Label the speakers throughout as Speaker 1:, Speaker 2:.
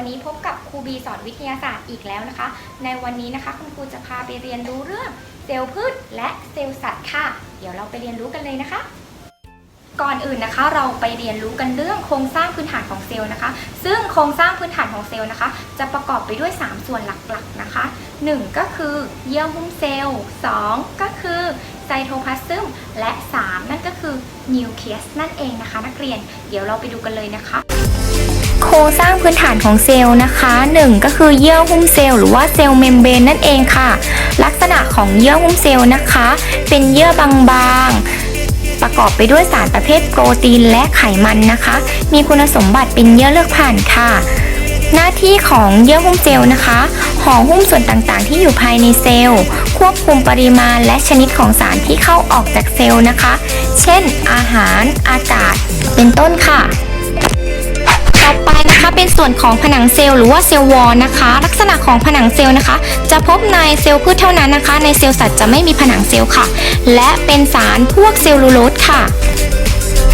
Speaker 1: วันนี้พบกับครูบีสอนวิทยาศาสตร์อีกแล้วนะคะ ในวันนี้นะคะคุณครูจะพาไปเรียนรู้เรื่องเซลล์พืชและเซลล์สัตว์ค่ะ เดี๋ยวเราไปเรียนรู้กันเลยนะคะ ก่อนอื่นนะคะ เราไปเรียนรู้กันเรื่องโครงสร้างพื้นฐานของเซลล์นะคะ ซึ่งโครงสร้างพื้นฐานของเซลล์นะคะ จะประกอบไปด้วย 3 ส่วนหลักๆนะคะ 1 ก็คือเยื่อหุ้มเซลล์ 2 ก็คือไซโทพลาซึมและ 3 นั่นก็คือนิวเคลียสนั่นเองนะคะ นักเรียนเดี๋ยวเราไปดูกันเลยนะคะ โครงสร้างพื้นฐานของเซลล์นะคะ 1 ก็คือเยื่อหุ้มเซลล์หรือว่าเซลล์เมมเบรนนั่นเองค่ะ ลักษณะของเยื่อหุ้มเซลล์นะคะ เป็นเยื่อบางๆ ประกอบไปด้วยสารประเภทโปรตีนและไขมันนะคะ มีคุณสมบัติเป็นเยื่อเลือกผ่านค่ะหน้าที่ของเยื่อหุ้มเซลล์นะคะห่อหุ้มส่วนต่างๆ ที่อยู่ภายในเซลล์ ควบคุมปริมาณและชนิดของสารที่เข้าออกจากเซลล์นะคะ เช่น อาหาร อากาศ เป็นต้นค่ะ ต่อไปนะคะเป็นส่วนของผนังเซลล์หรือว่าเซลล์วอลนะคะ ลักษณะของผนังเซลล์นะคะ จะพบในเซลล์พืชเท่านั้นนะคะ ในเซลล์สัตว์จะไม่มีผนังเซลล์ค่ะ และเป็นสารพวกเซลลูโลสค่ะ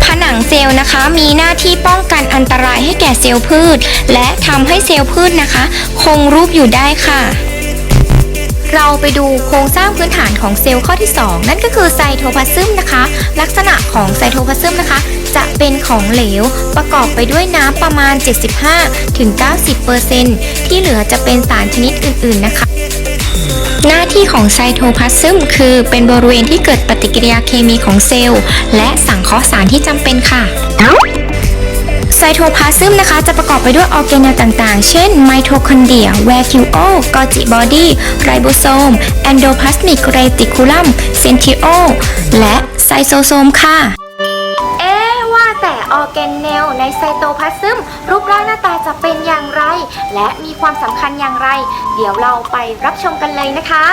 Speaker 1: ผนังเซลล์นะคะมีหน้าที่ป้องกันอันตรายให้แก่เซลล์พืช และทำให้เซลล์พืชนะคะ คงรูปอยู่ได้ค่ะ เราไปดูโครงสร้างพื้นฐานของเซลล์ข้อที่ 2 นั่นก็คือไซโทพลาซึมนะคะ ลักษณะของไซโทพลาซึมนะคะ จะเป็นของเหลว ประกอบไปด้วยน้ำประมาณ 75-90%ที่เหลือจะเป็นสารชนิดอื่นๆนะคะหน้าที่ของไซโทพลาซึมคือเป็นบริเวณที่เกิดปฏิกิริยาเคมีของเซลล์ และสังเคราะห์สารที่จำเป็นค่ะ ซโทพลาซึมนะคะจะประกอบไปด้วยออร์แกเนลต่างๆ เช่นไมโทคอนเดรียแวคิวโอกอจิบอดีไรโบโซม แอนโดพลาสมิกเรติคูลัมเซนทิโอ และไซโซโซมค่ะ เอ๊ะว่าแต่ออร์แกเนลในไซโตพลาซึมรูปร่างหน้าตาจะเป็นอย่างไร และมีความสำคัญอย่างไร เดี๋ยวเราไปรับชมกันเลยนะคะ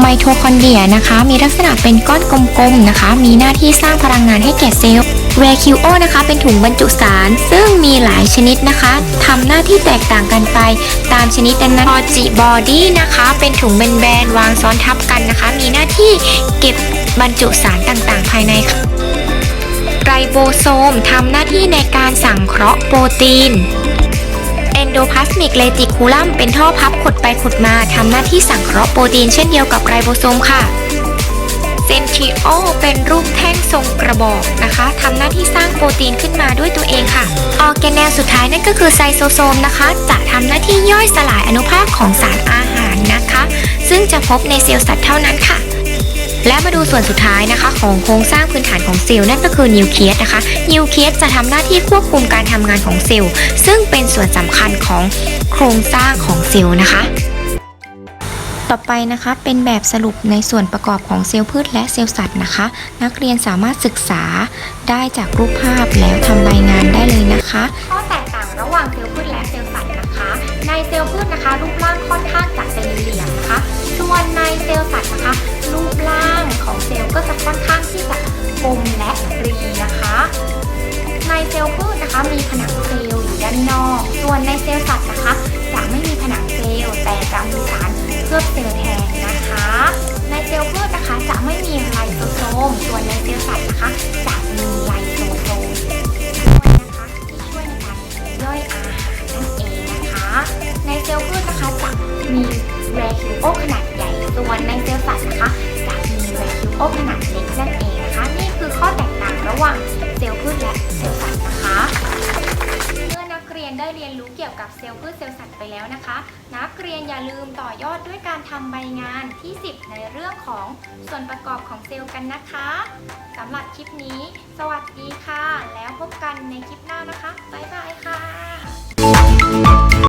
Speaker 1: ไมโทคอนเดรียนะคะ มีลักษณะเป็นก้อนกลมๆนะคะ มีหน้าที่สร้างพลังงานให้แก่เซลล์ แวคิวโอนะคะเป็นถุงบรรจุสาร ซึ่งมีหลายชนิดนะคะทำหน้าที่แตกต่างกันไป ตามชนิดนั้นๆพอจิบอดี้นะคะ เป็นถุงแบนๆวางซ้อนทับกันนะคะ มีหน้าที่เก็บบรรจุสารต่างๆ ภายในค่ะไรโบโซมทำหน้าที่ในการสังเคราะห์โปรตีนเอนโดพลาสมิกเลติคูลัมเป็นท่อพับขดไปขดมาทำหน้าที่สังเคราะห์โปรตีนเช่นเดียวกับไรโบโซมค่ะ ซนทิโอเป็นรูปแท่งทรงกระบอกนะคะทำหน้าที่สร้างโปรตีนขึ้นมาด้วยตัวเองค่ะ ออแกเนลสุดท้ายนั่นก็คือไซโซโซมนะคะ จะทำหน้าที่ย่อยสลายอนุภาคของสารอาหารนะคะ ซึ่งจะพบในเซลล์สัตว์เท่านั้นค่ะและมาดูส่วนสุดท้ายนะคะ ของโครงสร้างพื้นฐานของเซลล์นั่นก็คือนิวเคลียสนะคะนิวเคลียสจะทำหน้าที่ควบคุมการทำงานของเซลล์ซึ่งเป็นส่วนสำคัญของโครงสร้างของเซลล์นะคะ ต่อไปนะคะเป็นแบบสรุปในส่วนประกอบของเซลล์พืชและเซลล์สัตว์นะคะ นักเรียนสามารถศึกษาได้จากรูปภาพแล้วทำรายงานได้เลยนะคะข้อแตกต่างระหว่างเซลล์พืชและเซลล์สัตว์นะคะ ในเซลล์พืชนะคะ รูปร่างค่อนข้างจะเป็นเหลี่ยมนะคะ ส่วนในเซลล์สัตว์นะคะ รูปร่างของเซลล์ก็จะค่อนข้างที่จะกลมและรีนะคะในเซลล์พืชนะคะ มีผนังเซลล์อยู่ด้านนอก ส่วนในเซลล์สัตว์นะคะ จะไม่มีผนังเซลล์แต่จะมีสาร เคลือบเซลล์แทนนะคะ ในเซลล์พืชนะคะจะไม่มีไลโซโซมส่วนในเซลล์สัตว์นะคะ จะมีไลโซโซมด้วยนะคะที่ช่วยในการย่อยอาหารนั่นเองนะคะ ในเซลล์พืชนะคะจะมีแวคิวโอขนาดใหญ่ส่วนในเซลล์สัตว์นะคะจะมีแวคิวโอขนาดเล็ก เรียนรู้เกี่ยวกับเซลล์พืชเซลล์สัตว์ไปแล้วนะคะ นักเรียนอย่าลืมต่อยอดด้วยการทำใบงานที่ 10 ในเรื่องของส่วนประกอบของเซลล์กันนะคะสำหรับคลิปนี้ สวัสดีค่ะ แล้วพบกันในคลิปหน้านะคะ บ๊ายบายค่ะ